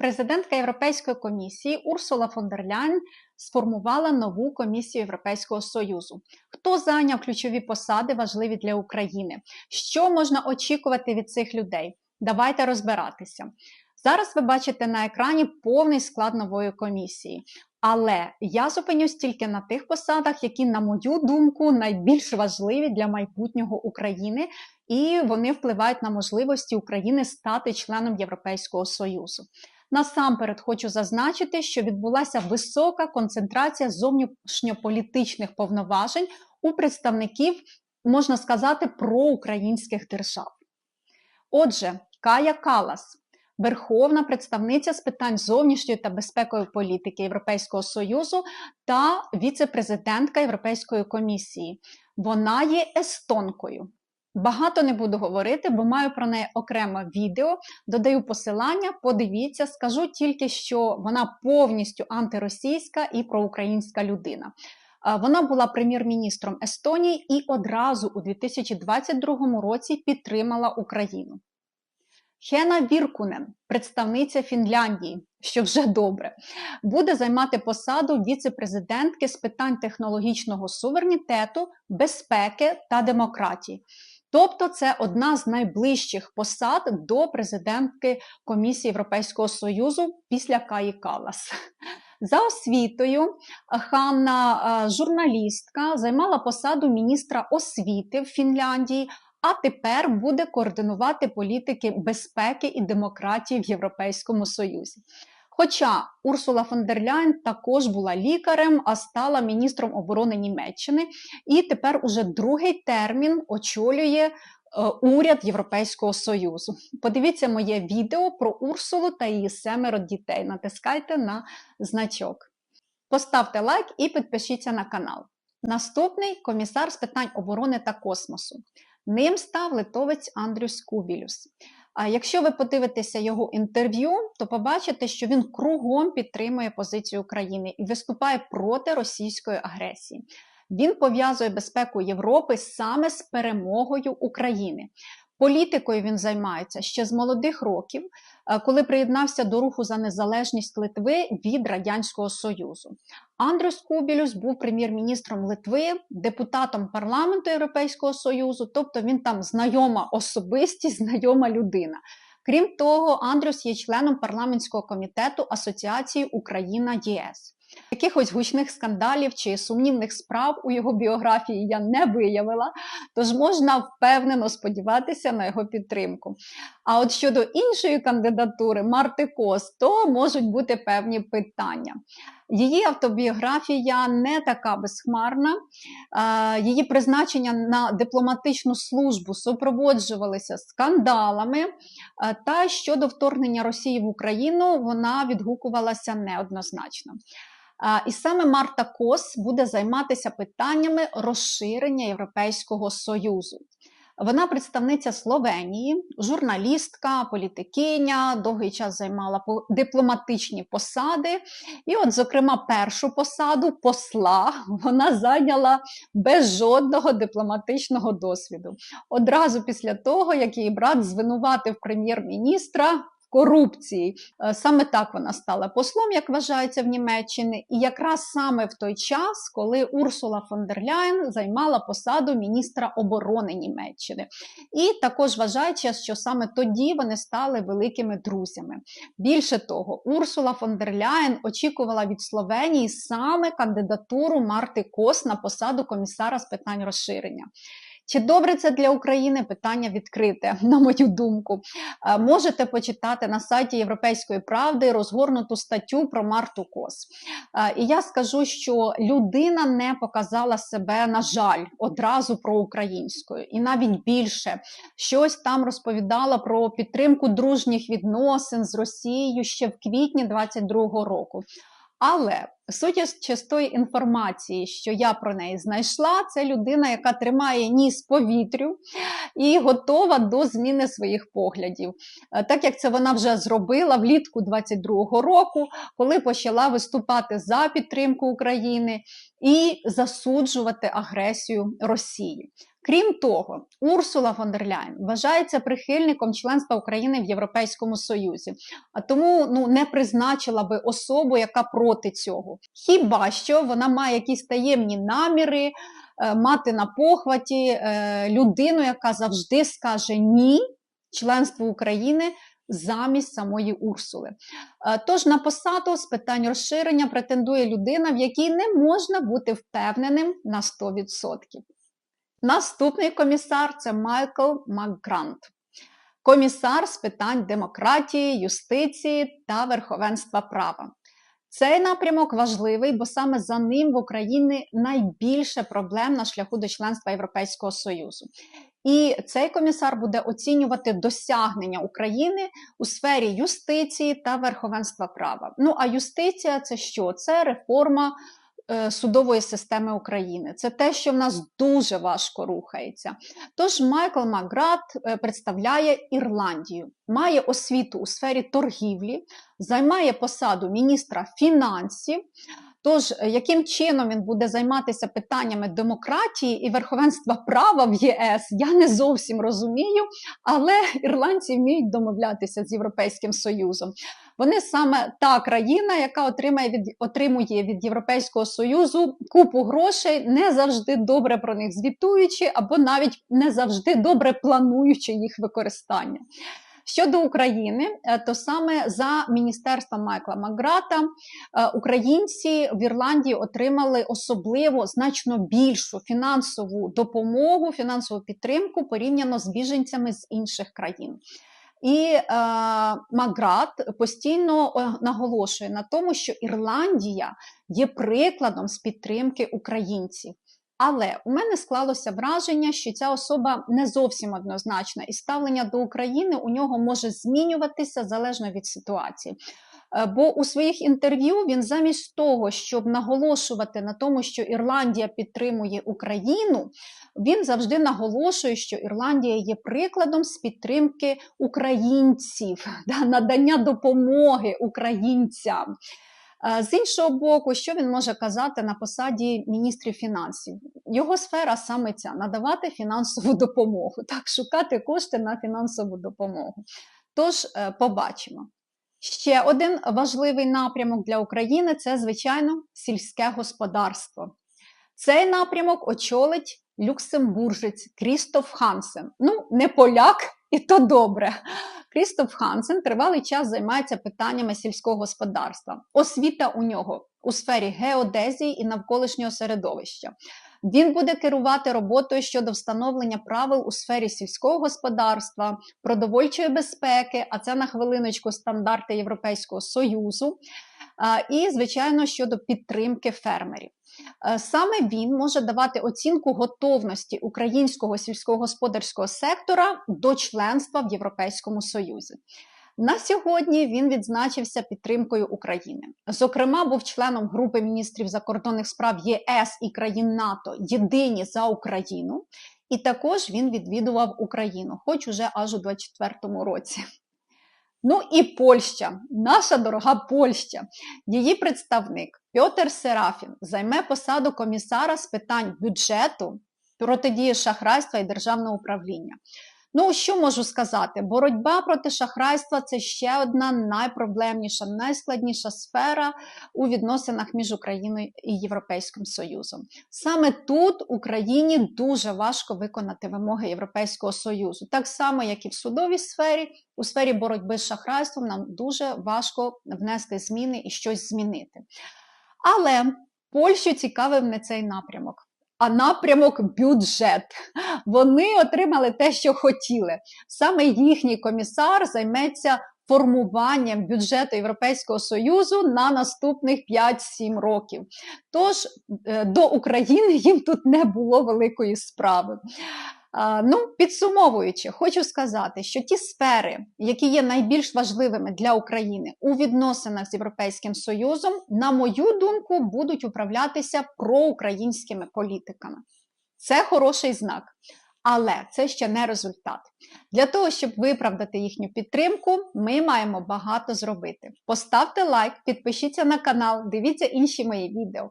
Президентка Європейської комісії Урсула фон дер Ляйн сформувала нову комісію Європейського союзу. Хто зайняв ключові посади, важливі для України? Що можна очікувати від цих людей? Давайте розбиратися. Зараз ви бачите на екрані повний склад нової комісії. Але я зупинюсь тільки на тих посадах, які, на мою думку, найбільш важливі для майбутнього України, і вони впливають на можливості України стати членом Європейського Союзу. Насамперед хочу зазначити, що відбулася висока концентрація зовнішньополітичних повноважень у представників, можна сказати, проукраїнських держав. Отже, Кая Калас. Верховна представниця з питань зовнішньої та безпекової політики Європейського Союзу та віце-президентка Європейської комісії. Вона є естонкою. Багато не буду говорити, бо маю про неї окреме відео. Додаю посилання, подивіться, скажу тільки, що вона повністю антиросійська і проукраїнська людина. Вона була прем'єр-міністром Естонії і одразу у 2022 році підтримала Україну. Хена Віркунен, представниця Фінляндії, що вже добре, буде займати посаду віце-президентки з питань технологічного суверенітету, безпеки та демократії. Тобто це одна з найближчих посад до президентки Комісії Європейського Союзу після Каї Калас. За освітою Ханна журналістка займала посаду міністра освіти в Фінляндії, а тепер буде координувати політики безпеки і демократії в Європейському Союзі. Хоча Урсула фон дер Ляйн також була лікарем, а стала міністром оборони Німеччини, і тепер уже другий термін очолює е, уряд Європейського Союзу. Подивіться моє відео про Урсулу та її семеро дітей. Натискайте на значок. Поставте лайк і підпишіться на канал. Наступний комісар з питань оборони та космосу. Ним став литовець Андрюс Кубілюс. А якщо ви подивитеся його інтерв'ю, то побачите, що він кругом підтримує позицію України і виступає проти російської агресії. Він пов'язує безпеку Європи саме з перемогою України. Політикою він займається ще з молодих років, е, коли приєднався до руху за незалежність Литви від Радянського Союзу. Андрюс Кубілюс був прем'єр-міністром Литви, депутатом парламенту Європейського Союзу, тобто він там знайома особистість, знайома людина. Крім того, Андрюс є членом парламентського комітету Асоціації Україна ЄС. Якихось гучних скандалів чи сумнівних справ у його біографії я не виявила, тож можна впевнено сподіватися на його підтримку. А от щодо іншої кандидатури Марти Кос, то можуть бути певні питання. Її автобіографія не така безхмарна, її призначення на дипломатичну службу супроводжувалися скандалами, та щодо вторгнення Росії в Україну вона відгукувалася неоднозначно. І саме Марта Кос буде займатися питаннями розширення Європейського Союзу. Вона представниця Словенії, журналістка, політикиня, довгий час займала дипломатичні посади. І, от, зокрема, першу посаду посла вона зайняла без жодного дипломатичного досвіду. Одразу після того, як її брат звинуватив прем'єр-міністра корупції. Е, саме так вона стала послом, як вважається в Німеччині, і якраз саме в той час, коли Урсула фон дер Ляйн займала посаду міністра оборони Німеччини. І також вважається, що саме тоді вони стали великими друзями. Більше того, Урсула фон дер Ляйн очікувала від Словенії саме кандидатуру Марти Кос на посаду комісара з питань розширення. Чи добре це для України? Питання відкрите, на мою думку. Е, можете почитати на сайті Європейської правди розгорнуту статтю про Марту Кос. Е, і я скажу, що людина не показала себе, на жаль, одразу про українською, і навіть більше щось там розповідала про підтримку дружніх відносин з Росією ще в квітні 22-го року. Але судячи з тої інформації, що я про неї знайшла, це людина, яка тримає ніс повітрю і готова до зміни своїх поглядів. Е, так як це вона вже зробила влітку 22-го року, коли почала виступати за підтримку України і засуджувати агресію Росії. Крім того, Урсула фон дер Ляйн вважається прихильником членства України в Європейському Союзі, а тому ну не призначила би особу, яка проти цього. Хіба що вона має якісь таємні наміри е, мати на похваті е, людину, яка завжди скаже ні членству України. Замість самої Урсули. Е, Тож на посаду з питань розширення претендує людина, в якій не можна бути впевненим на 100%. Наступний комісар це Майкл Макгрант. Комісар з питань демократії, юстиції та верховенства права. Цей напрямок важливий, бо саме за ним в Україні найбільше проблем на шляху до членства Європейського Союзу. І цей комісар буде оцінювати досягнення України у сфері юстиції та верховенства права. Ну а юстиція це що? Це реформа судової системи України. Це те, що в нас дуже важко рухається. Тож Майкл Макград е, представляє Ірландію, має освіту у сфері торгівлі, займає посаду міністра фінансів. Тож, е, яким чином він буде займатися питаннями демократії і верховенства права в ЄС, я не зовсім розумію, але ірландці вміють домовлятися з Європейським Союзом. Вони саме та країна, яка отримає від отримує від Європейського союзу купу грошей, не завжди добре про них звітуючи, або навіть не завжди добре плануючи їх використання. Щодо України, е, то саме за міністерством Майкла Макграта е, українці в Ірландії отримали особливо значно більшу фінансову допомогу, фінансову підтримку порівняно з біженцями з інших країн. І е, Маград постійно е, наголошує на тому, що Ірландія є прикладом з підтримки українців. Але у мене склалося враження, що ця особа не зовсім однозначна, і ставлення до України у нього може змінюватися залежно від ситуації. Е, бо у своїх інтерв'ю він замість того, щоб наголошувати на тому, що Ірландія підтримує Україну, він завжди наголошує, що Ірландія є прикладом з підтримки українців, надання допомоги українцям. Е, з іншого боку, що він може казати на посаді міністрів фінансів? Його сфера саме ця надавати фінансову допомогу, так, шукати кошти на фінансову допомогу. Тож, е, побачимо. Ще один важливий напрямок для України це, звичайно, сільське господарство. Цей напрямок очолить люксембуржець Крістоф Хансен. Ну, не поляк, і то добре. Крістоф Хансен тривалий час займається питаннями сільського господарства. Освіта у нього у сфері геодезії і навколишнього середовища. Він буде керувати роботою щодо встановлення правил у сфері сільського господарства, продовольчої безпеки, а це на хвилиночку стандарти Європейського союзу, і, звичайно, щодо підтримки фермерів. Е, саме він може давати оцінку готовності українського сільськогосподарського сектора до членства в Європейському Союзі. На сьогодні він відзначився підтримкою України. Зокрема, був членом групи міністрів закордонних справ ЄС і країн НАТО Єдині за Україну, і також він відвідував Україну, хоч уже аж у 24-му році. Ну і Польща, наша дорога Польща, її представник Пьотер Серафін займе посаду комісара з питань бюджету, протидії шахрайства і державного управління. Ну, що можу сказати? Боротьба проти шахрайства це ще одна найпроблемніша, найскладніша сфера у відносинах між Україною і Європейським Союзом. Саме тут Україні дуже важко виконати вимоги Європейського Союзу, так само, як і в судовій сфері, у сфері боротьби з шахрайством нам дуже важко внести зміни і щось змінити. Але Польщу цікавив не цей напрямок а напрямок бюджет. Вони отримали те, що хотіли. Саме їхній комісар займеться формуванням бюджету Європейського Союзу на наступних 5-7 років. Тож е, до України їм тут не було великої справи. Ну, підсумовуючи, хочу сказати, що ті сфери, які є найбільш важливими для України у відносинах з Європейським Союзом, на мою думку, будуть управлятися проукраїнськими політиками. Це хороший знак. Але це ще не результат. Для того, щоб виправдати їхню підтримку, ми маємо багато зробити. Поставте лайк, підпишіться на канал, дивіться інші мої відео.